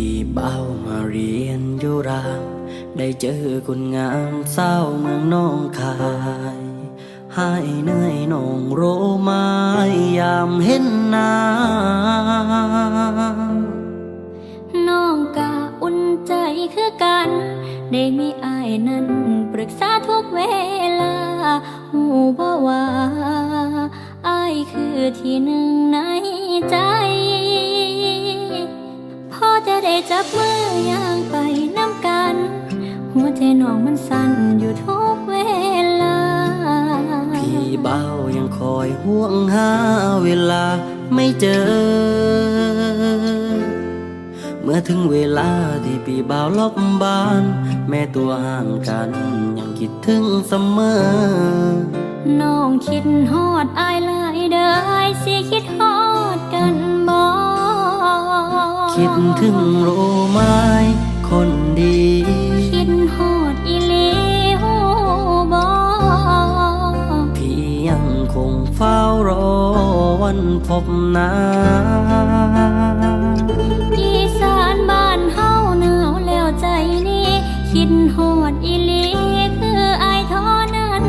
ที่เบ้ามาเรียนอยู่ราม ได้เจอคนงามเศร้าเมืองน้องคายหายเหนื่อยนองโรมายยามเห็นหน้าน้องกาอุ่นใจคือกัน ได้มีอายนั้นปรึกษาทุกเวลาหูบ่ว่าอายคือที่หนึ่งในใจ ได้จับมือย่างไปน้ำกัน หัวใจน้องมันสั่นอยู่ทุกเวลา พี่เบายังคอยห่วงหาเวลาไม่เจอ เมื่อถึงเวลาที่พี่เบาลบบ้าน แม่ตัวห่างกัน ยังคิดถึงเสมอ น้องคิดฮอดอายหลายเด้ออายสิคิดฮอดกันบ่ คิดถึงรู้ไหมคนดี คิดฮอดอีหลีหูบ่พี่ยังคงเฝ้ารอวันพบหน้าอีสานบ้านเฮาหนาวแล้วใจนี้ คิดฮอดอีหลีคืออายท่านั้น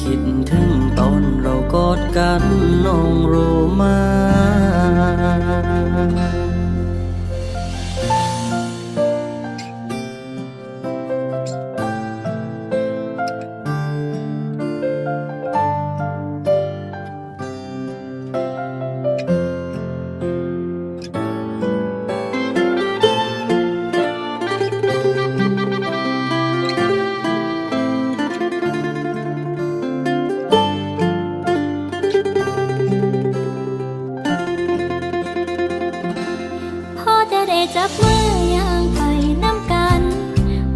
คิดถึงตอนเรากอดกันน้องรู้ไหม จับมือย่างไปน้ำกัน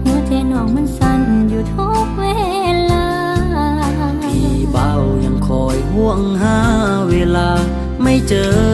หัวใจน้องมันสั่นอยู่ทุกเวลา พี่เบายังคอยห่วงหาเวลาไม่เจอ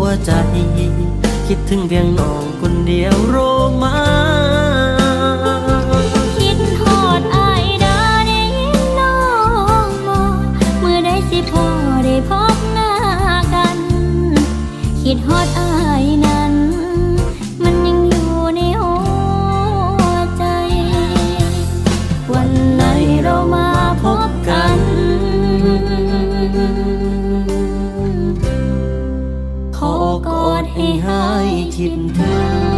วใจ คิดถึงเพียงน้องคนเดียวโรมาคิดฮอดอายดาได้ยินน้องบอกเมื่อใดสิพอได้พบหน้ากัน คิดฮอด chim thương